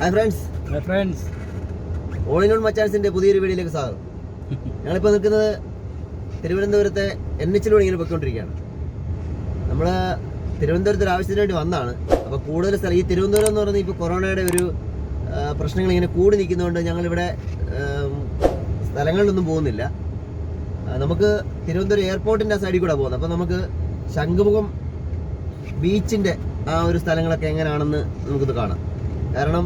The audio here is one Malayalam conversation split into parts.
Hi friends hi friends all in on മച്ചാൻസിന്റെ പുതിയൊരു വീഡിയോയിലേക്ക് സ്വാഗതം. ഞങ്ങളിപ്പോൾ നിൽക്കുന്നത് തിരുവനന്തപുരത്തെ എൻ എച്ചിലൂടെ ഇങ്ങനെ പൊയ്ക്കൊണ്ടിരിക്കുകയാണ്. നമ്മൾ തിരുവനന്തപുരത്ത് ഒരു ആവശ്യത്തിന് വേണ്ടി വന്നതാണ് അപ്പോൾ കൂടുതൽ സ്ഥലം ഈ തിരുവനന്തപുരം എന്ന് പറയുന്നത് ഇപ്പോൾ കൊറോണയുടെ ഒരു പ്രശ്നങ്ങൾ ഇങ്ങനെ കൂടി നിൽക്കുന്നതുകൊണ്ട് ഞങ്ങളിവിടെ സ്ഥലങ്ങളിലൊന്നും പോകുന്നില്ല. നമുക്ക് തിരുവനന്തപുരം എയർപോർട്ടിന്റെ ആ സൈഡിൽ കൂടെ പോകുന്നത് അപ്പോൾ നമുക്ക് ശംഖുമുഖം ബീച്ചിന്റെ ആ ഒരു സ്ഥലങ്ങളൊക്കെ എങ്ങനെയാണെന്ന് നമുക്കിത് കാണാം. കാരണം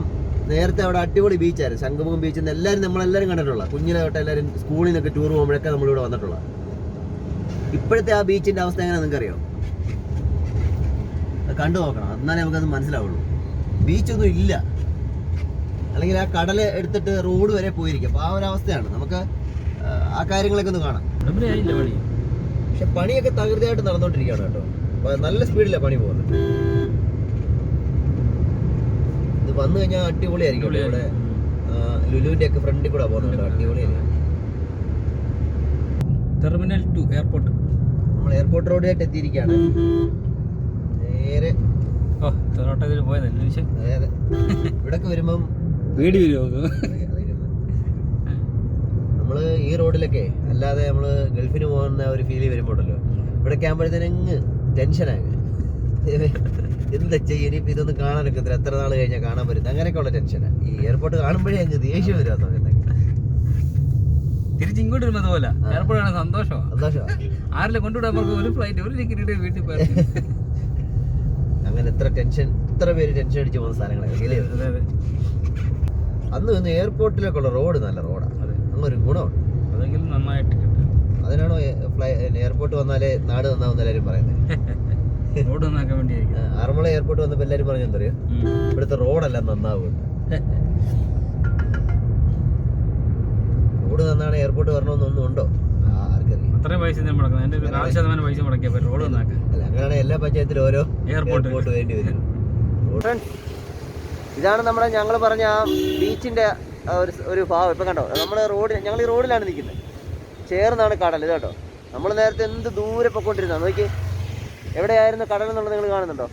നേരത്തെ അവിടെ അടിപൊളി ബീച്ചായിരുന്നു ശംഖുമുഖം ബീച്ചിൽ നിന്ന് എല്ലാവരും നമ്മളെല്ലാവരും കണ്ടിട്ടുള്ള കുഞ്ഞിലെ തൊട്ട് എല്ലാവരും സ്കൂളിൽ നിന്നൊക്കെ ടൂർ പോകുമ്പോഴൊക്കെ നമ്മളിവിടെ വന്നിട്ടുള്ള. ഇപ്പോഴത്തെ ആ ബീച്ചിന്റെ അവസ്ഥ എങ്ങനെ നിങ്ങൾക്കറിയോ? കണ്ടു നോക്കണം. എന്നാലേ നമുക്കത് മനസ്സിലാവുള്ളൂ. ബീച്ചൊന്നും ഇല്ല. അല്ലെങ്കിൽ ആ കടൽ എടുത്തിട്ട് റോഡ് വരെ പോയിരിക്കും. അപ്പോൾ ആ ഒരു അവസ്ഥയാണ്. നമുക്ക് ആ, കാര്യങ്ങളൊക്കെ ഒന്ന് കാണാം. പക്ഷെ പണിയൊക്കെ തകൃതിയായിട്ട് നടന്നുകൊണ്ടിരിക്കുകയാണ് കേട്ടോ. നല്ല സ്പീഡിലാണ് പണി പോകുന്നത്. ഇത് വന്നു കഴിഞ്ഞാൽ അടിപൊളിയായിരിക്കും. ഇവിടെ. ലുലുവിന്റെ ഒക്കെ ഫ്രണ്ടിൽ കൂടെ പോകുന്നുണ്ട് അടിപൊളിയായിരിക്കും ടെർമിനൽ ടു എയർപോർട്ട് നമ്മൾ എയർപോർട്ട് റോഡിലായിട്ട് എത്തിയിരിക്കുകയാണ്. നേരെ. ഓ തെറോട്ടത്തിൽ പോയതല്ലേ അതായത് ഇവിടൊക്കെ വരുമ്പം വീഡിയോ വരുമോ നമ്മൾ ഈ റോഡിലൊക്കെ അല്ലാതെ നമ്മൾ ഗൾഫിന് പോകുന്ന ഒരു ഫീൽ വരുമ്പോഴല്ലോ ഇവിടെ ആകുമ്പോഴത്തേനും ടെൻഷനായി ടെൻഷനാണ് എന്താ ചെയ്യ ഇനിയിപ്പോ ഇതൊന്നും കാണാൻ ഒക്കത്തില്ല. എത്ര നാൾ കഴിഞ്ഞാൽ കാണാൻ പറ്റും അങ്ങനെയൊക്കെ ഉള്ള ടെൻഷനാണ് ഈ എയർപോർട്ട് കാണുമ്പോഴേ അങ്ങ് ദേഷ്യം വരും ആ സമയത്തൊക്കെ തിരിച്ച് ഇങ്ങോട്ട് വരുമ്പോൾ അതുപോലെ. എയർപോർട്ടാണ് സന്തോഷമാണ് സന്തോഷമാണ് ആരെല്ലാം കൊണ്ടുവിടാൻ ഒരു ഫ്ലൈറ്റ് ഒരു ടിക്കറ്റ് വീട്ടിൽ പോയി അങ്ങനെ എത്ര ടെൻഷൻ എത്ര പേര് ടെൻഷൻ അടിച്ച് പോകുന്ന അതെ അന്ന് വന്ന് എയർപോർട്ടിലേക്കുള്ള റോഡ് നല്ല റോഡാണ് അങ്ങൊരു ഗുണമുണ്ട്. അതെങ്കിലും നന്നായിട്ട് അതിനാണോ ഫ്ലൈ എയർപോർട്ട് വന്നാലേ നാട് നന്നാവും എല്ലാവരും പറയുന്നത് റോഡ് നന്നാക്കാൻ വേണ്ടി ആറന്മുള എയർപോർട്ട് വന്നപ്പോൾ എല്ലാവരും പറഞ്ഞു എന്താ പറയുക ഇവിടുത്തെ റോഡെല്ലാം നന്നാവും റോഡ് നന്നാണ് എയർപോർട്ട് വരണമെന്നൊന്നും ഉണ്ടോ? അത്രയും പൈസ ഞാൻ മുടക്കുന്നത്. എന്റെ ഒരു നാല് ശതമാനം പൈസ മുടക്കിയാൽ പറ്റും റോഡ് നന്നാക്കാൻ അല്ല അങ്ങനെയാണ് എല്ലാ പഞ്ചായത്തിലും ഓരോ എയർപോർട്ട് വേണ്ടി വരും. ഇതാണ് നമ്മുടെ ഞങ്ങൾ പറഞ്ഞ ആ ബീച്ചിന്റെ ഒരു ഭാവം ഒരു ഭാഗം ഇപ്പം കണ്ടോ? നമ്മൾ റോഡിൽ ഞങ്ങൾ ഈ റോഡിലാണ് നിൽക്കുന്നത്. ചേർന്നാണ് കടൽ ഇത് കേട്ടോ നമ്മൾ നേരത്തെ എന്ത് ദൂരെ പൊക്കോണ്ടിരുന്ന? നോക്കി എവിടെയായിരുന്നു കടൽ എന്നുള്ളത് നിങ്ങൾ കാണുന്നുണ്ടോ?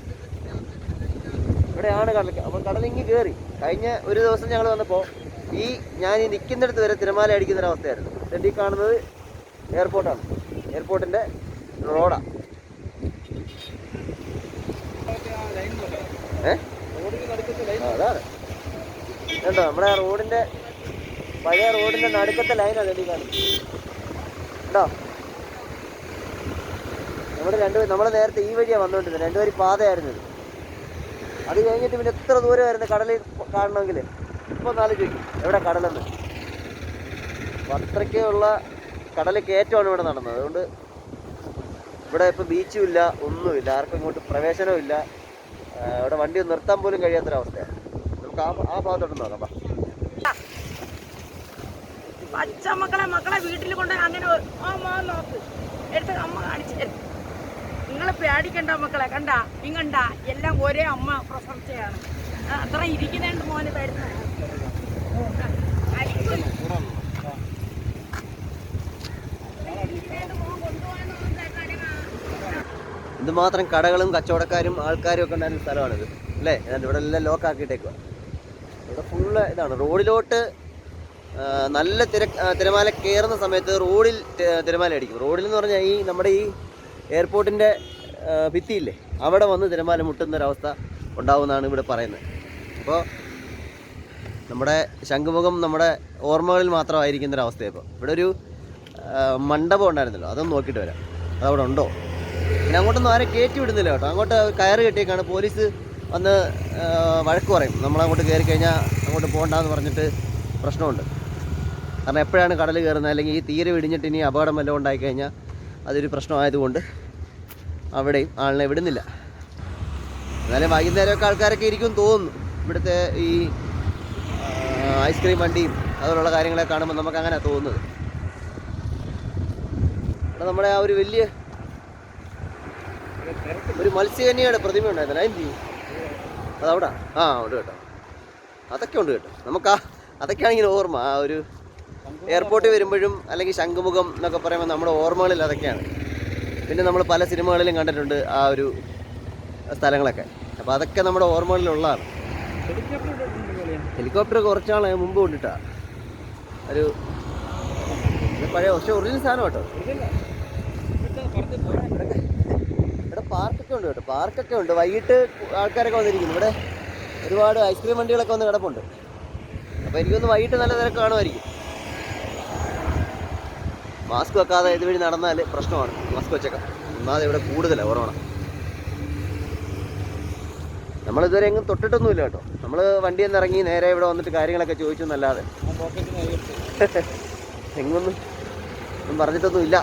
ഇവിടെയാണ് കടൽ? അപ്പോൾ കടൽ ഇങ്ങ് കയറി കഴിഞ്ഞ ഒരു ദിവസം ഞങ്ങൾ വന്നപ്പോൾ ഈ ഞാൻ ഈ നിൽക്കുന്നിടത്ത് വരെ തിരമാല അടിക്കുന്ന ഒരവസ്ഥയായിരുന്നു എന്നിട്ട് ഈ കാണുന്നത് എയർപോർട്ടാണ്. എയർപോർട്ടിന്റെ റോഡാണ് ഏ? അതാണ്. കണ്ടോ? നമ്മുടെ റോഡിന്റെ പഴയ റോഡിന്റെ നടുക്കത്തെ ലൈനാണ് ഈ കാണുന്നത്. കേട്ടോ നമ്മുടെ രണ്ട് നമ്മൾ നേരത്തെ ഈ വഴിയാണ് വന്നുകൊണ്ടിരുന്നത് രണ്ടുപേരും പാതയായിരുന്നു ഇത്. അത് കഴിഞ്ഞിട്ട് പിന്നെ എത്ര ദൂരം ആയിരുന്നു കടലിൽ കാണണമെങ്കിൽ ഇപ്പോൾ നാല് ചോദിക്കും എവിടെ കടലെന്ന്? അത്രയ്ക്കുള്ള കടൽ കയറ്റമാണ് ഇവിടെ നടന്നത്. അതുകൊണ്ട് ഇവിടെ ഇപ്പോൾ ബീച്ചും ഇല്ല ഒന്നുമില്ല. ആർക്കും ഇങ്ങോട്ട് പ്രവേശനവും ഇല്ല. ഇവിടെ വണ്ടി നിർത്താൻ പോലും കഴിയാത്തൊരവസ്ഥയാണ്. നമുക്ക് ആ ആ ഭാഗത്തോട്ട് നോക്കാം പച്ച മക്കളെ മക്കളെ വീട്ടിൽ കൊണ്ട് അങ്ങനെ നോക്ക്. എടുത്ത് അമ്മ കാണിച്ചു നിങ്ങൾ പേടിക്കണ്ട മക്കളെ കണ്ട? ഇങ്ങണ്ട എല്ലാം ഒരേ അമ്മ പ്രസർച്ചയാണ് അത്ര ഇരിക്കുന്നുണ്ട് മോന് ഇത് മാത്രം കടകളും കച്ചവടക്കാരും ആൾക്കാരും ഒക്കെ ഉണ്ടായിരുന്ന സ്ഥലമാണിത് അല്ലേ? ഇവിടെ എല്ലാം ലോക്ക് ആക്കിയിട്ടേക്കുക ഇവിടെ ഫുള്ള് ഇതാണ്. റോഡിലോട്ട് നല്ല തിര തിരമാല കയറുന്ന സമയത്ത് റോഡിൽ തിരമാല അടിക്കും. റോഡിൽ എന്ന് പറഞ്ഞാൽ ഈ നമ്മുടെ ഈ എയർപോർട്ടിന്റെ ഭിത്തിയില്ലേ? അവിടെ വന്ന് തിരമാല മുട്ടുന്ന ഒരവസ്ഥ ഉണ്ടാവുമെന്നാണ് ഇവിടെ പറയുന്നത്. അപ്പോൾ നമ്മുടെ ശംഖുമുഖം നമ്മുടെ ഓർമ്മകളിൽ മാത്രമായിരിക്കുന്ന ഒരു അവസ്ഥ ഇപ്പോൾ ഇവിടെ ഒരു മണ്ഡപം ഉണ്ടായിരുന്നല്ലോ. അതൊന്ന് നോക്കിയിട്ട് വരാം. അതവിടെ ഉണ്ടോ? പിന്നെ അങ്ങോട്ടൊന്നും ആരെ കയറ്റി വിടുന്നില്ല കേട്ടോ. അങ്ങോട്ട് കയറ് കെട്ടിയേക്കാണ്. പോലീസ് വന്ന് വഴക്ക് പറയും. നമ്മളങ്ങോട്ട് കയറി കഴിഞ്ഞാൽ അങ്ങോട്ട് പോകണ്ടെന്ന് പറഞ്ഞിട്ട് പ്രശ്നമുണ്ട്. കാരണം എപ്പോഴാണ് കടൽ കയറുന്നത്? അല്ലെങ്കിൽ ഈ തീരെ വിടിഞ്ഞിട്ട് ഇനി അപകടം വല്ലതും ഉണ്ടായിക്കഴിഞ്ഞാൽ അതൊരു പ്രശ്നമായതുകൊണ്ട് അവിടെയും ആളിനെ വിടുന്നില്ല. എന്നാലും വൈകുന്നേരമൊക്കെ ആൾക്കാരൊക്കെ ഇരിക്കും തോന്നുന്നു. ഇവിടുത്തെ ഈ ഐസ്ക്രീം വണ്ടിയും അതുപോലുള്ള കാര്യങ്ങളെ കാണുമ്പോൾ നമുക്ക് അങ്ങനെ തോന്നുന്നത്. അവിടെ നമ്മുടെ ആ ഒരു വലിയ ഒരു മത്സ്യകന്യയുടെ പ്രതിമ ഉണ്ടായിരുന്നു അതിന് ചെയ്യും? അതവിടെ? ആ ഉണ്ട് കേട്ടോ. അതൊക്കെ ഉണ്ട് കേട്ടോ. നമുക്ക് ആ അതൊക്കെയാണെങ്കിൽ ഓർമ്മ ആ ഒരു എയർപോർട്ടിൽ വരുമ്പോഴും അല്ലെങ്കിൽ ശംഖുമുഖം എന്നൊക്കെ പറയുമ്പോൾ നമ്മുടെ ഓർമ്മകളിൽ അതൊക്കെയാണ്. പിന്നെ നമ്മൾ പല സിനിമകളിലും കണ്ടിട്ടുണ്ട് ആ ഒരു സ്ഥലങ്ങളൊക്കെ. അപ്പോൾ അതൊക്കെ നമ്മുടെ ഓർമ്മകളിലുള്ളതാണ്. ഹെലികോപ്റ്റർ കുറച്ചാൾ മുമ്പ് കൊണ്ടിട്ടാ. ഒരു പഴയ പക്ഷേ ഒറിജിനൽ സാധനം കേട്ടോ. ഇവിടെ പാർക്കൊക്കെ ഉണ്ട് കേട്ടോ. പാർക്കൊക്കെ ഉണ്ട്. വൈകിട്ട് ആൾക്കാരൊക്കെ വന്നിരിക്കുന്നു. ഇവിടെ ഒരുപാട് ഐസ്ക്രീം വണ്ടികളൊക്കെ വന്ന് കിടപ്പുണ്ട്. അപ്പോൾ എനിക്കൊന്ന് വൈകിട്ട് നല്ല തിരക്ക് കാണുമായിരിക്കും മാസ്ക് വെക്കാതെ ഇതുവഴി നടന്നാൽ പ്രശ്നമാണ്. മാസ്ക് വെച്ചേക്കാം. ഒന്നാതെ ഇവിടെ കൂടുതലാണ് കൊറോണ നമ്മളിതുവരെ എങ്ങും തൊട്ടിട്ടൊന്നുമില്ല കേട്ടോ. നമ്മൾ വണ്ടിയിൽ നിന്ന് ഇറങ്ങി നേരെ ഇവിടെ വന്നിട്ട് കാര്യങ്ങളൊക്കെ ചോദിച്ചു എന്നല്ലാതെ. എങ്ങൊന്നും ഒന്നും പറഞ്ഞിട്ടൊന്നും ഇല്ല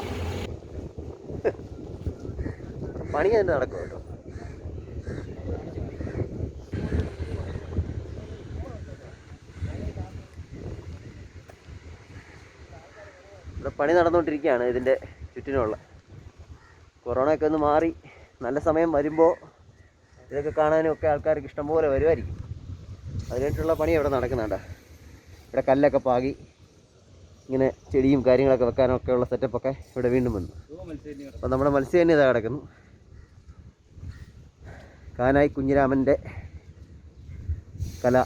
പണി തന്നെ നടക്കും കേട്ടോ ഇവിടെ പണി നടന്നുകൊണ്ടിരിക്കുകയാണ് ഇതിന്റെ ചുറ്റിനുള്ള. കൊറോണയൊക്കെ ഒന്ന് മാറി നല്ല സമയം വരുമ്പോൾ ഇതൊക്കെ കാണാനും ഒക്കെ ആൾക്കാർക്ക് ഇഷ്ടംപോലെ വരുമായിരിക്കും. അതിനായിട്ടുള്ള പണി ഇവിടെ നടക്കുന്നുണ്ട്. ഇവിടെ കല്ലൊക്കെ പാകി ഇങ്ങനെ ചെടിയും കാര്യങ്ങളൊക്കെ വെക്കാനൊക്കെ ഉള്ള സെറ്റപ്പൊക്കെ ഇവിടെ വീണ്ടും വന്നു. അപ്പോൾ നമ്മുടെ മത്സ്യം ഇതാ കിടക്കുന്നു. കാനായി കുഞ്ഞിരാമന്റെ കല.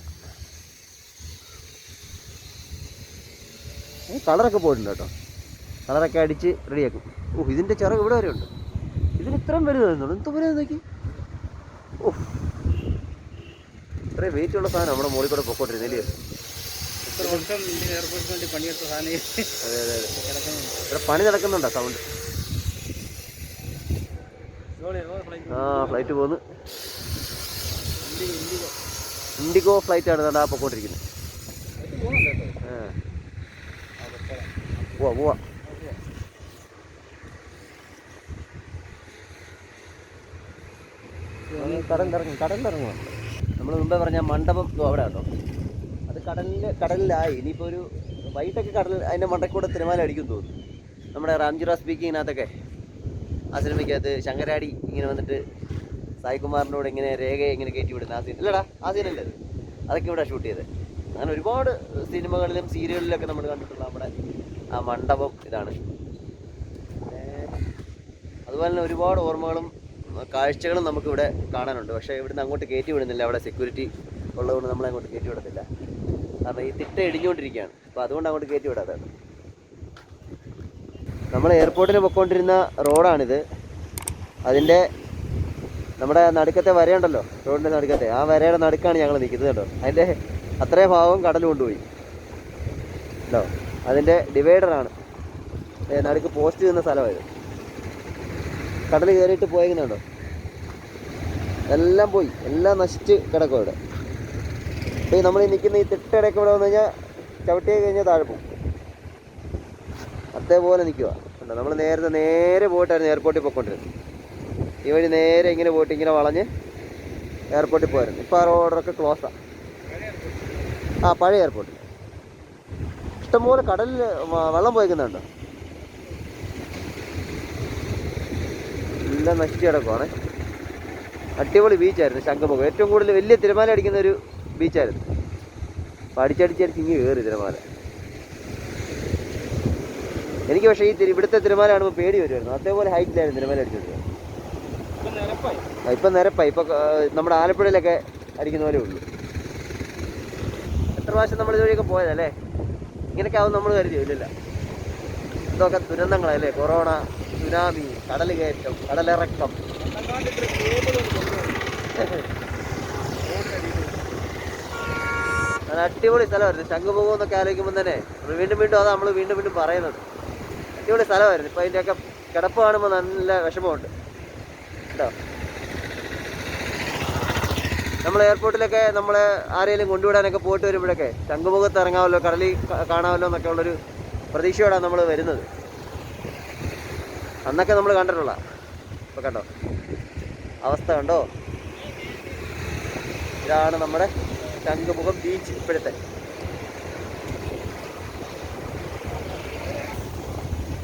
കളറൊക്കെ പോയിട്ടുണ്ട് കേട്ടോ. കളറൊക്കെ അടിച്ച് റെഡിയാക്കും. ഓ ഇതിന്റെ ചിറക് ഇവിടെ വരെ ഉണ്ട്. ഇതിന് ഇത്രയും വലുതായിരുന്നു എന്ത് വലുത് നോക്കി ഓ. ഇത്രയും വെയിറ്റ് ഉള്ള സാധനം നമ്മുടെ മുകളിൽ കൂടെ പൊക്കോണ്ടിരുന്നില്ലേ ഇവിടെ പണി നടക്കുന്നുണ്ടോ സൗണ്ട് ആ ഫ്ലൈറ്റ് പോന്ന്. ഇൻഡിഗോ ഫ്ലൈറ്റ് ആണ് ആ പൊക്കോണ്ടിരിക്കുന്നത് ആ. പോവാ പോവാ കടലിറങ്ങും കടലിലിറങ്ങും നമ്മൾ നമ്മൾ മുമ്പേ പറഞ്ഞ മണ്ഡപം അവിടെ കേട്ടോ അത് കടലിൽ കടലിലായി. ഇനിയിപ്പോൾ ഒരു വൈകിട്ടൊക്കെ കടൽ അതിന്റെ മണ്ടക്കൂടെ തിരമാല അടിക്കും തോന്നുന്നു. നമ്മുടെ റാംജുറ സ്പീക്കിങ്ങിനകത്തൊക്കെ ആ സിനിമയ്ക്കകത്ത് ശങ്കരാടി ഇങ്ങനെ വന്നിട്ട് സായികുമാറിന്റെ കൂടെ ഇങ്ങനെ രേഖയെ ഇങ്ങനെ കയറ്റി വിടുന്ന ആ സീൻ. അല്ലടാ ആ സീനല്ലേ അത് അതൊക്കെ ഇവിടെ ഷൂട്ട് ചെയ്തത്. അങ്ങനെ ഒരുപാട് സിനിമകളിലും സീരിയലിലൊക്കെ നമ്മൾ കണ്ടിട്ടുള്ള നമ്മുടെ ആ മണ്ഡപം ഇതാണ്. അതുപോലെ തന്നെ ഒരുപാട് ഓർമ്മകളും കാഴ്ചകളും നമുക്കിവിടെ കാണാനുണ്ട്. പക്ഷേ ഇവിടുന്ന് അങ്ങോട്ട് കയറ്റി വിടുന്നില്ല. അവിടെ സെക്യൂരിറ്റി ഉള്ളതുകൊണ്ട് നമ്മളെ അങ്ങോട്ട് കയറ്റി വിടത്തില്ല. കാരണം ഈ തിട്ട ഇടിഞ്ഞുകൊണ്ടിരിക്കുകയാണ്. അപ്പോൾ അതുകൊണ്ട് അങ്ങോട്ട് കയറ്റി വിടാതെ. നമ്മൾ എയർപോർട്ടിൽ പൊയ്ക്കൊണ്ടിരുന്ന റോഡാണിത് അതിന്റെ നമ്മുടെ നടുക്കത്തെ വരയുണ്ടല്ലോ? റോഡിന്റെ നടുക്കത്തെ. ആ വരയുടെ നടുക്കാണ് ഞങ്ങൾ നിൽക്കുന്നത് കേട്ടോ. അതിന്റെ അത്രയും ഭാഗവും കടൽ കൊണ്ടുപോയി. കേട്ടോ അതിന്റെ ഡിവൈഡറാണ് നടുക്ക് പോസ്റ്റ് ചെയ്യുന്ന സ്ഥലമായത്. കടൽ കയറിയിട്ട് പോയെങ്കിലുണ്ടോ എല്ലാം പോയി. എല്ലാം നശിച്ച് കിടക്കും ഇവിടെ ഇപ്പോൾ ഈ നമ്മൾ ഈ നിൽക്കുന്ന ഈ തിട്ടയിടയ്ക്ക് ഇവിടെ വന്നു കഴിഞ്ഞാൽ ചവിട്ടി കഴിഞ്ഞാൽ താഴെ പോകും. അതേപോലെ നിൽക്കുക കണ്ടോ? നമ്മൾ നേരത്തെ നേരെ പോയിട്ടായിരുന്നു എയർപോർട്ടിൽ പോയിക്കൊണ്ടിരുന്നത്. ഈ വഴി നേരെ ഇങ്ങനെ പോയിട്ട് ഇങ്ങനെ വളഞ്ഞ് എയർപോർട്ടിൽ പോയിരുന്നു ഇപ്പോൾ ആ റോഡൊക്കെ ക്ലോസാണ് ആ പഴയ എയർപോർട്ടിൽ ഇഷ്ടംപോലെ കടലിൽ വെള്ളം പോയിക്കുന്നുണ്ടോ? എല്ലാം നശിച്ചു കിടക്കുവാണ്. അടിപൊളി ബീച്ചായിരുന്നു ശംഖമുഖം. ഏറ്റവും കൂടുതൽ വലിയ തിരമാല അടിക്കുന്ന ഒരു ബീച്ചായിരുന്നു അപ്പോൾ അടിച്ചടിച്ചടിച്ച് ഇങ്ങ് കയറി തിരമാല. എനിക്ക് പക്ഷേ ഈ ഇവിടുത്തെ തിരമാല കാണുമ്പോൾ പേടി വരുമായിരുന്നു അതേപോലെ ഹൈറ്റിലായിരുന്നു തിരമാല അടിച്ചത്. ഇപ്പം നിരപ്പായി. ഇപ്പം നമ്മുടെ ആലപ്പുഴയിലൊക്കെ അടിക്കുന്ന പോലെ ഉള്ളൂ. എത്ര പ്രാവശ്യം നമ്മൾ ഇതുവഴിയൊക്കെ പോയതല്ലേ? ഇങ്ങനെയൊക്കെ ആവും നമ്മൾ കരുതിയോ? ഇല്ലല്ല. ഇതൊക്കെ ദുരന്തങ്ങളല്ലേ? കൊറോണ സുനാമി കടൽ കയറ്റം കടലിറക്കം. നല്ല അടിപൊളി സ്ഥലമായിരുന്നു. ശംഖുമുഖം എന്നൊക്കെ ആലോചിക്കുമ്പോൾ തന്നെ വീണ്ടും വീണ്ടും അതാ നമ്മൾ വീണ്ടും വീണ്ടും പറയുന്നത്. അടിപൊളി സ്ഥലമായിരുന്നു. ഇപ്പം അതിന്റെയൊക്കെ കിടപ്പ് കാണുമ്പോൾ നല്ല വിഷമമുണ്ട്. കേട്ടോ? നമ്മൾ എയർപോർട്ടിലൊക്കെ നമ്മൾ ആരെങ്കിലും കൊണ്ടുവിടാനൊക്കെ പോയിട്ട് വരുമ്പോഴൊക്കെ ശംഖുമുഖത്ത് ഇറങ്ങാമല്ലോ കടലിൽ കാണാമല്ലോ എന്നൊക്കെ ഉള്ളൊരു പ്രതീക്ഷയോടാണ് നമ്മൾ വരുന്നത്. അന്നൊക്കെ നമ്മൾ കണ്ടിട്ടുള്ള ഇപ്പൊ കണ്ടോ? അവസ്ഥ കണ്ടോ? ഇതാണ് നമ്മുടെ ശംഖുമുഖം ബീച്ച് ഇപ്പോഴത്തെ.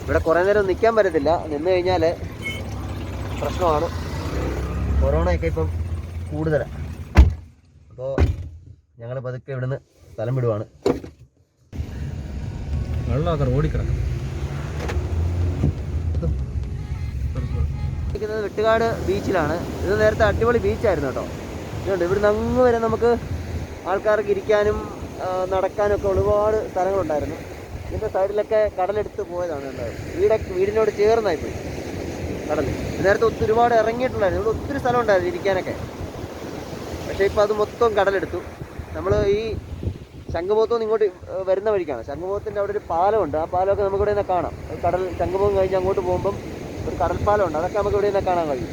ഇവിടെ കുറേ നേരം നിൽക്കാൻ പറ്റത്തില്ല. നിന്ന് കഴിഞ്ഞാൽ പ്രശ്നമാണ്. കൊറോണയൊക്കെ ഇപ്പം കൂടുതലാണ് അപ്പോൾ ഞങ്ങൾ പതുക്കെ ഇവിടുന്ന് സ്ഥലം വിടുവാണ്. വെള്ളമൊക്കെ റോഡിൽ കിടക്കും ഇരിക്കുന്നത് വെട്ടുകാട് ബീച്ചിലാണ്. ഇത് നേരത്തെ അടിപൊളി ബീച്ചായിരുന്നു കേട്ടോ. ഇതുണ്ട്. ഇവിടുന്ന് അങ്ങ് വരെ നമുക്ക് ആൾക്കാർക്ക് ഇരിക്കാനും നടക്കാനൊക്കെ ഒരുപാട് സ്ഥലങ്ങളുണ്ടായിരുന്നു. ഇതിന്റെ സൈഡിലൊക്കെ കടലെടുത്ത് പോയതാണ് ഉണ്ടായത് വീടെ വീടിനോട് ചേർന്നായി പോയി. കടൽ നേരത്തെ ഒത്തിരി ഒരുപാട് ഇറങ്ങിയിട്ടുണ്ടായിരുന്നു. ഇവിടെ ഒത്തിരി സ്ഥലം ഉണ്ടായിരുന്നു ഇരിക്കാനൊക്കെ. പക്ഷേ ഇപ്പോൾ അത് മൊത്തം കടലെടുത്തു. നമ്മൾ ഈ ശംഖുമുഖത്തുനിന്ന് ഇങ്ങോട്ട് വരുന്ന വഴിക്കാണ്. ശംഖുമുഖത്തിന്റെ അവിടെ ഒരു പാലമുണ്ട്. ആ പാലമൊക്കെ നമുക്കിവിടെ നിന്ന് കാണാം കടൽ ശംഖുമുഖം കഴിഞ്ഞ് അങ്ങോട്ട് പോകുമ്പം ഒരു കടൽപ്പാലമുണ്ട്. അതൊക്കെ നമുക്ക് ഇവിടെ നിന്ന് കാണാൻ കഴിയും.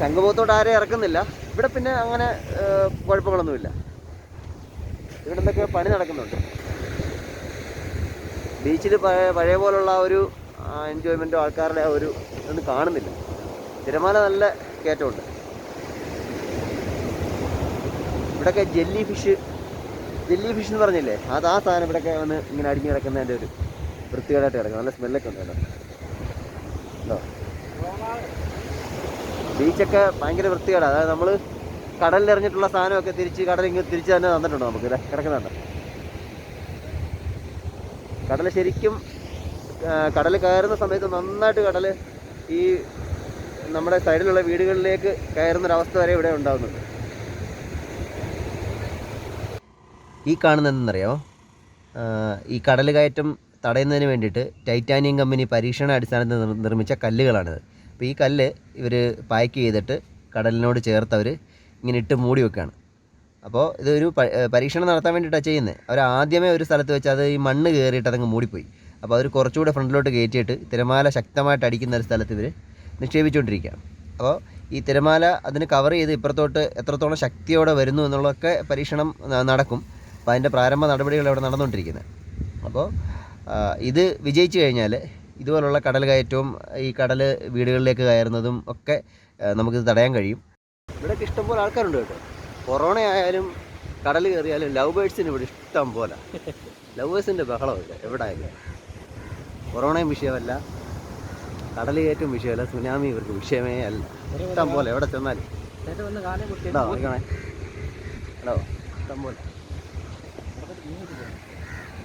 ശംഖുമുഖത്തോട്ട് ആരെയും ഇറക്കുന്നില്ല. ഇവിടെ പിന്നെ അങ്ങനെ കുഴപ്പങ്ങളൊന്നുമില്ല. ഇവിടെ എന്തൊക്കെ പണി നടക്കുന്നുണ്ട്. ബീച്ചിൽ പഴയ പഴയ പോലുള്ള ഒരു എൻജോയ്മെന്റോ ആൾക്കാരുടെ ഒരു ഇതൊന്നും കാണുന്നില്ല. തിരമാല നല്ല കയറ്റമുണ്ട്. ഇവിടെയൊക്കെ ജെല്ലി ഫിഷ് ജെല്ലി ഫിഷ് എന്ന് പറഞ്ഞില്ലേ? അത് ആ സാധനം ഇവിടെയൊക്കെ വന്ന് ഇങ്ങനെ അടിഞ്ഞ് കിടക്കുന്നതിന്റെ ഒരു വൃത്തികേടായിട്ട് കിടക്കും നല്ല സ്മെല്ലൊക്കെ ഉണ്ട് കേട്ടോ ബീച്ചൊക്കെ ഭയങ്കര വൃത്തികേടാണ് അതായത് നമ്മൾ കടലിൽ എറിഞ്ഞിട്ടുള്ള സാധനമൊക്കെ തിരിച്ച് കടലിൽ ഇങ്ങ് തിരിച്ച് തന്നെ തന്നിട്ടുണ്ട് നമുക്ക് കിടക്കുന്നുണ്ട്. കടൽ ശരിക്കും കടൽ കയറുന്ന സമയത്ത് നന്നായിട്ട് കടൽ ഈ നമ്മുടെ സൈഡിലുള്ള വീടുകളിലേക്ക് കയറുന്നൊരവസ്ഥ വരെ ഇവിടെ ഉണ്ടാകുന്നുണ്ട് ഈ കാണുന്നത് ഈ കടൽ കയറ്റം തടയുന്നതിന് വേണ്ടിയിട്ട് ടൈറ്റാനിയം കമ്പനി പരീക്ഷണ അടിസ്ഥാനത്തിൽ നിർമ്മിച്ച കല്ലുകളാണിത്. അപ്പോൾ ഈ കല്ല് ഇവർ പാക്ക് ചെയ്തിട്ട് കടലിനോട് ചേർത്ത് അവർ ഇങ്ങനെ ഇട്ട് മൂടി വെക്കുകയാണ് അപ്പോൾ ഇതൊരു പരീക്ഷണം നടത്താൻ വേണ്ടിയിട്ടാണ് ചെയ്യുന്നത് അവർ ആദ്യമേ ഒരു സ്ഥലത്ത് വെച്ച് അത് ഈ മണ്ണ് കയറിയിട്ട് അതങ്ങ് മൂടിപ്പോയി. അപ്പോൾ അവർ കുറച്ചുകൂടെ ഫ്രണ്ടിലോട്ട് കയറ്റിയിട്ട് തിരമാല ശക്തമായിട്ട് അടിക്കുന്ന ഒരു സ്ഥലത്ത് ഇവർ നിക്ഷേപിച്ചുകൊണ്ടിരിക്കുകയാണ് അപ്പോൾ ഈ തിരമാല അതിന് കവർ ചെയ്ത് ഇപ്പുറത്തോട്ട് എത്രത്തോളം ശക്തിയോടെ വരുന്നു എന്നുള്ളതൊക്കെ പരീക്ഷണം നടക്കും. അപ്പോൾ അതിന്റെ പ്രാരംഭ നടപടികൾ ഇവിടെ നടന്നുകൊണ്ടിരിക്കുന്നത് അപ്പോൾ ഇത് വിജയിച്ചു കഴിഞ്ഞാൽ ഇതുപോലുള്ള കടൽ കയറ്റവും ഈ കടൽ വീടുകളിലേക്ക് കയറുന്നതും ഒക്കെ നമുക്ക് നമുക്കിത് തടയാൻ കഴിയും. ഇവിടെയൊക്കെ ഇഷ്ടംപോലെ ആൾക്കാരുണ്ട് കേട്ടോ. കൊറോണ ആയാലും കടൽ കയറിയാലും ലവ് ബേഡ്സിന് ഇവിടെ ഇഷ്ടം പോലെ. ലവേഴ്സിന്റെ ബഹളമില്ല എവിടെ ആയാലും കൊറോണയും വിഷയമല്ല കടൽ കയറ്റവും വിഷയമല്ല സുനാമി ഇവർക്ക് വിഷയമേ അല്ല. ഇഷ്ടം പോലെ എവിടെ ചെന്നാലും. ഇഷ്ടം പോലെ.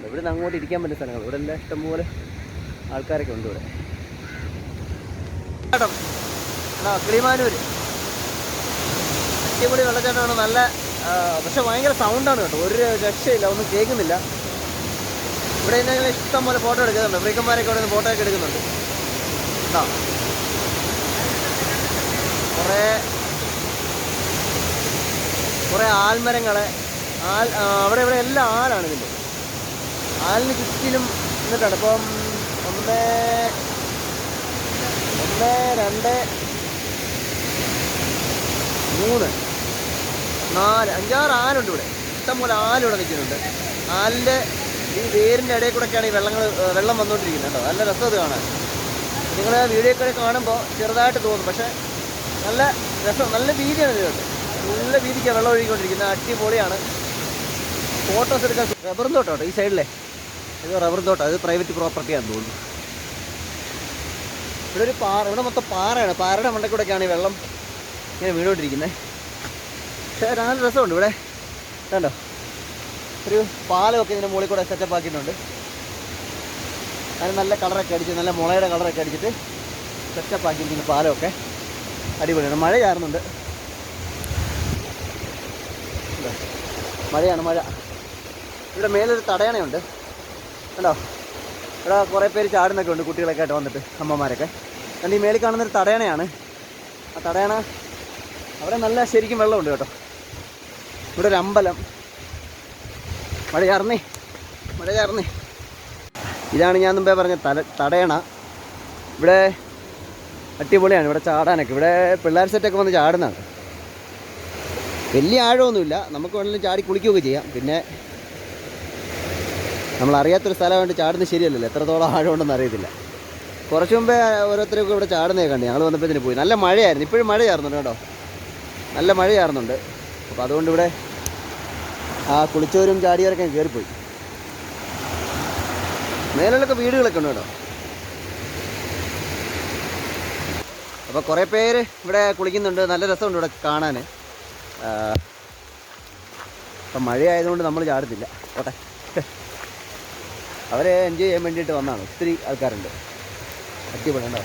ഇവിടെ നിന്ന് അങ്ങോട്ട് ഇരിക്കാൻ പറ്റുന്ന സ്ഥലങ്ങൾ. ഇവിടെ എല്ലാം ഇഷ്ടം പോലെ ആൾക്കാരൊക്കെ ഉണ്ട് ഇവിടെ. കിളിമാനൂര്. അടിപൊളി വെള്ളച്ചാട്ടമാണ്. നല്ല പക്ഷെ ഭയങ്കര സൗണ്ടാണ് കേട്ടോ. ഒരു രക്ഷയില്ല ഒന്നും കേൾക്കുന്നില്ല. ഇവിടെ നിന്ന് ഞങ്ങൾ ഇഷ്ടം പോലെ ഫോട്ടോ എടുക്കുന്നുണ്ട്. ഫ്രീക്കന്മാരൊക്കെ ഇവിടെ നിന്ന് ഫോട്ടോ ഒക്കെ എടുക്കുന്നുണ്ട്. കുറേ കുറേ ആൽമരങ്ങളെ ആൽ അവിടെ ഇവിടെ എല്ലാം ആലാണ് ഇതിന്റെ. ആലിന് ചുറ്റിലും എന്നിട്ടാണ് ഇപ്പം ഒന്ന് ഒന്ന് രണ്ട് മൂന്ന് നാല് അഞ്ചാറ് ആലുണ്ട് ഇവിടെ. ഇഷ്ടംപോലെ ആലിവിടെ നിൽക്കുന്നുണ്ട്. ആലിന്റെ ഈ വേരിന്റെ ഇടയിൽ കൂടെയൊക്കെയാണ് ഈ വെള്ളങ്ങൾ വെള്ളം വന്നുകൊണ്ടിരിക്കുന്നത് കേട്ടോ. നല്ല രസം അത് കാണാൻ. നിങ്ങൾ വീഡിയോ ഒക്കെ കാണുമ്പോൾ ചെറുതായിട്ട് തോന്നും. പക്ഷേ നല്ല രസം നല്ല വീതിയാണ് ഇതിനകത്ത് നല്ല വീതിക്കാണ് വെള്ളം ഒഴുകിക്കൊണ്ടിരിക്കുന്നത്. അടിപൊളിയാണ്. ഫോട്ടോസ് എടുക്കാൻ റബ്ബറും തോട്ടോട്ടോ ഈ സൈഡിലെ ഇത് റബ്ബർ തോട്ടം. അത് പ്രൈവറ്റ് പ്രോപ്പർട്ടിയാണെന്ന് തോന്നുന്നു. ഇവിടെ ഒരു പാറ ഇവിടെ മൊത്തം പാറയാണ്. പാറയുടെ മണ്ടക്കൂടെയൊക്കെയാണ് ഈ വെള്ളം ഇങ്ങനെ വീണുകൊണ്ടിരിക്കുന്നത് പക്ഷേ നല്ല രസമുണ്ട് ഇവിടെ. കണ്ടോ? ഒരു പാലമൊക്കെ ഇതിന്റെ മുകളിൽ കൂടെ സെറ്റപ്പ് ആക്കിയിട്ടുണ്ട്. അതിന് നല്ല കളറൊക്കെ അടിച്ച് നല്ല മുളയുടെ കളറൊക്കെ അടിച്ചിട്ട് സെറ്റപ്പ് ആക്കിയിരിക്കുന്ന പാലമൊക്കെ അടിപൊളിയാണ്. മഴ ചാറുന്നുണ്ട്. മഴയാണ് മഴ. ഇവിടെ മേലൊരു തടയണയുണ്ട്. കണ്ടോ? ഇവിടെ കുറേ പേര് ചാടുന്നൊക്കെ ഉണ്ട് കുട്ടികളൊക്കെ ആയിട്ട് വന്നിട്ട് അമ്മമാരൊക്കെ. കണ്ട് ഈ മേളിൽ കാണുന്നൊരു തടയണയാണ്. ആ തടയണ അവിടെ നല്ല ശരിക്കും വെള്ളമുണ്ട് കേട്ടോ. ഇവിടെ ഒരു അമ്പലം. മഴ ചാർന്നേ മഴ ചാർന്നേ. ഇതാണ് ഞാൻ മുമ്പേ പറഞ്ഞ തല തടയണ. ഇവിടെ അടിപൊളിയാണ് ഇവിടെ ചാടാനൊക്കെ. ഇവിടെ പിള്ളേർ സെറ്റൊക്കെ വന്ന് ചാടുന്നതാണ്. വലിയ ആഴമൊന്നുമില്ല. നമുക്ക് വേണമെങ്കിലും ചാടി കുളിക്കുകയൊക്കെ ചെയ്യാം. പിന്നെ നമ്മൾ അറിയാത്തൊരു സ്ഥലമായിട്ട് ചാടുന്നത് ശരിയല്ലല്ലോ. എത്രത്തോളം ആഴമുണ്ടെന്ന് അറിയത്തില്ല. കുറച്ച് മുമ്പേ ഓരോരുത്തരൊക്കെ ഇവിടെ ചാടുന്നേ കണ്ടു. ഞങ്ങൾ വന്നപ്പോൾ ഇതിന് പോയി. നല്ല മഴയായിരുന്നു. ഇപ്പോഴും മഴ ചേർന്നുണ്ട് കേട്ടോ. നല്ല മഴ ചേർന്നുണ്ട് അപ്പോൾ അതുകൊണ്ട് ഇവിടെ ആ കുളിച്ചവരും ചാടിയവരൊക്കെ കയറിപ്പോയി മേലിലൊക്കെ വീടുകളൊക്കെ ഉണ്ട് കേട്ടോ. അപ്പോൾ കുറേ പേര് ഇവിടെ കുളിക്കുന്നുണ്ട്. നല്ല രസമുണ്ട് ഇവിടെ കാണാൻ അപ്പം മഴയായതുകൊണ്ട് നമ്മൾ ചാടത്തില്ല. പോട്ടെ. അവരെ എൻജോയ് ചെയ്യാൻ വേണ്ടിയിട്ട് വന്നതാണ് ഒത്തിരി ആൾക്കാരുണ്ട്. അടിപൊളി ഉണ്ടോ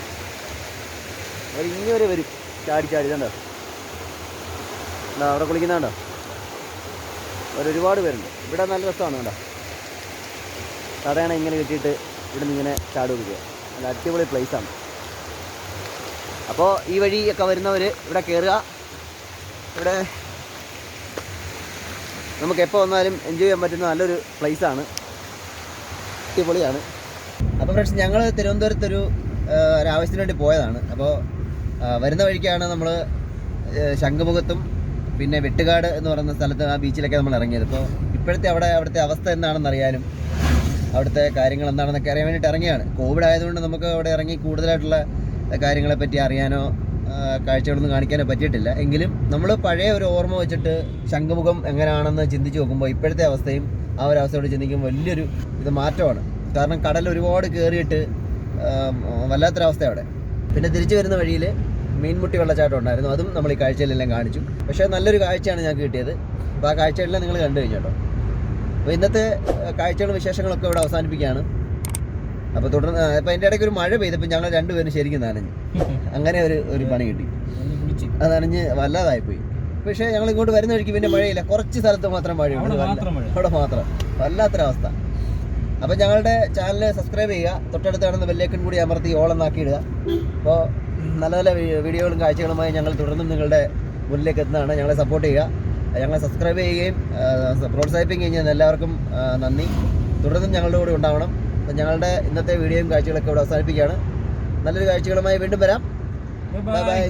അവർ ഇനി വരെ. വരും ചാടി ചാടി ഇതുണ്ടോ? അവിടെ കുളിക്കുന്നുണ്ടോ അവരൊരുപാട് പേരുണ്ട്. ഇവിടെ നല്ല രസമാണ് കേട്ടോ തടയണ ഇങ്ങനെ കെട്ടിയിട്ട് ഇവിടെ നിന്ന് ഇങ്ങനെ ചാടുക ചെയ്യുക നല്ല അടിപൊളി പ്ലേസാണ് അപ്പോൾ ഈ വഴിയൊക്കെ വരുന്നവർ ഇവിടെ കയറുക ഇവിടെ നമുക്ക് എപ്പോൾ വന്നാലും എൻജോയ് ചെയ്യാൻ പറ്റുന്ന നല്ലൊരു പ്ലേസാണ് അടിപൊളിയാണ്. അപ്പോൾ ഫ്രണ്ട്സ് ഞങ്ങൾ തിരുവനന്തപുരത്തൊരു ഒരാവശ്യത്തിന് വേണ്ടി പോയതാണ്. അപ്പോൾ വരുന്ന വഴിക്കാണ് നമ്മൾ ശംഖുമുഖത്തും പിന്നെ വെട്ടുകാട് എന്ന് പറയുന്ന സ്ഥലത്ത് ആ ബീച്ചിലൊക്കെ നമ്മൾ ഇറങ്ങിയത്. അപ്പോൾ ഇപ്പോഴത്തെ അവിടെ അവിടുത്തെ അവസ്ഥ എന്താണെന്ന് അറിയാനും അവിടുത്തെ കാര്യങ്ങൾ എന്താണെന്നൊക്കെ അറിയാൻ വേണ്ടിയിട്ട് ഇറങ്ങിയാണ്. കോവിഡ് ആയതുകൊണ്ട് നമുക്ക് അവിടെ ഇറങ്ങി കൂടുതലായിട്ടുള്ള കാര്യങ്ങളെ പറ്റി അറിയാനോ കാഴ്ചകളൊന്നും കാണിക്കാനോ പറ്റിയിട്ടില്ല. എങ്കിലും നമ്മൾ പഴയ ഒരു ഓർമ്മ വെച്ചിട്ട് ശംഖുമുഖം എങ്ങനെയാണെന്ന് ചിന്തിച്ച് നോക്കുമ്പോൾ ഇപ്പോഴത്തെ അവസ്ഥയും ആ ഒരു അവസ്ഥയോട് ചിന്തിക്കുമ്പോൾ വലിയൊരു ഇത് മാറ്റമാണ്. കാരണം കടൽ ഒരുപാട് കയറിയിട്ട് ആം, വല്ലാത്തൊരവസ്ഥ അവിടെ. പിന്നെ തിരിച്ചു വരുന്ന വഴിയിൽ മീൻമുട്ടി വെള്ളച്ചാട്ടം ഉണ്ടായിരുന്നു. അതും നമ്മൾ ഈ കാഴ്ചയിലെല്ലാം കാണിച്ചു. പക്ഷേ നല്ലൊരു കാഴ്ചയാണ് ഞങ്ങൾക്ക് കിട്ടിയത്. അപ്പോൾ ആ കാഴ്ചയെല്ലാം നിങ്ങൾ കണ്ടു കഴിഞ്ഞോ അപ്പോൾ ഇന്നത്തെ കാഴ്ചകളും വിശേഷങ്ങളൊക്കെ ഇവിടെ അവസാനിപ്പിക്കുകയാണ്. അപ്പോൾ തുടർന്ന് അപ്പോൾ അതിന്റെ ഇടയ്ക്ക് ഒരു മഴ പെയ്തപ്പോൾ ഞങ്ങൾ രണ്ടുപേരും ശരിക്കും നനഞ്ഞു. അങ്ങനെ ഒരു ഒരു പണി കിട്ടി. അത് നനഞ്ഞ് വല്ലാതായിപ്പോയി. പക്ഷേ ഞങ്ങൾ ഇങ്ങോട്ട് വരുന്ന വഴിക്ക് പിന്നെ മഴയില്ല. കുറച്ച് സ്ഥലത്ത് മാത്രം മഴയുണ്ട് അവിടെ മാത്രം വല്ലാത്തൊരവസ്ഥ. അപ്പോൾ ഞങ്ങളുടെ ചാനൽ സബ്സ്ക്രൈബ് ചെയ്യുക. തൊട്ടടുത്ത് കാണുന്ന ബെല്ലേക്കൻ കൂടി അമർത്തി ഓളെന്നാക്കി ഇടുക അപ്പോൾ നല്ല നല്ല വീഡിയോകളും കാഴ്ചകളുമായി ഞങ്ങൾ തുടർന്നും നിങ്ങളുടെ മുന്നിലേക്ക് എത്തുന്നതാണ്. ഞങ്ങളെ സപ്പോർട്ട് ചെയ്യുക. ഞങ്ങളെ സബ്സ്ക്രൈബ് ചെയ്യുകയും പ്രോത്സാഹിപ്പിക്കുകയും ചെയ്യുന്ന എല്ലാവർക്കും നന്ദി. തുടർന്നും ഞങ്ങളുടെ കൂടെ ഉണ്ടാവണം. അപ്പം ഞങ്ങളുടെ ഇന്നത്തെ വീഡിയോയും കാഴ്ചകളൊക്കെ ഇവിടെ അവസാനിപ്പിക്കുകയാണ്. നല്ലൊരു കാഴ്ചകളുമായി വീണ്ടും വരാം. Bye bye